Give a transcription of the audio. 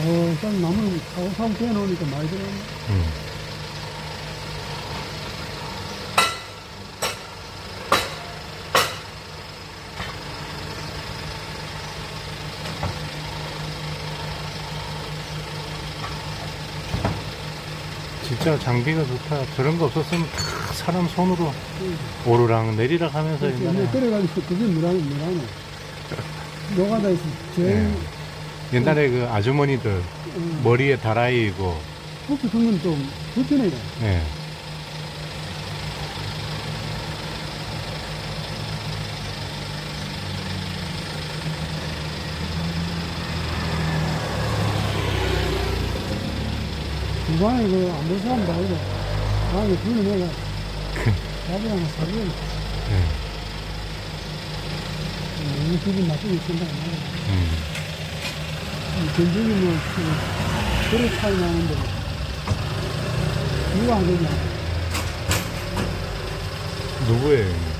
어, 딱 나무를 사고사고 떼어놓으니까 많이 들어갔네. 음. 진짜 장비가 좋다. 저런 거 없었으면 다 사람 손으로 오르락 내리락 하면서 그래서 옛날에 그래가지고 그게 뭐라고, 뭐라노. 노가다에서 제일, 예. 옛날에 그 아주머니들 어, 머리에 다라이고 그렇게 그건 좀 불편해요. 예. 주방에 그, 안볼 사람 말고, 방에 불을 내가, 밥을 하나 사줘야 예. 너무 기분 나쁘게 하고. 음. 전쟁이 뭐, 그, 그릇 차이 나는데, 누가 안 되냐. 누구예요?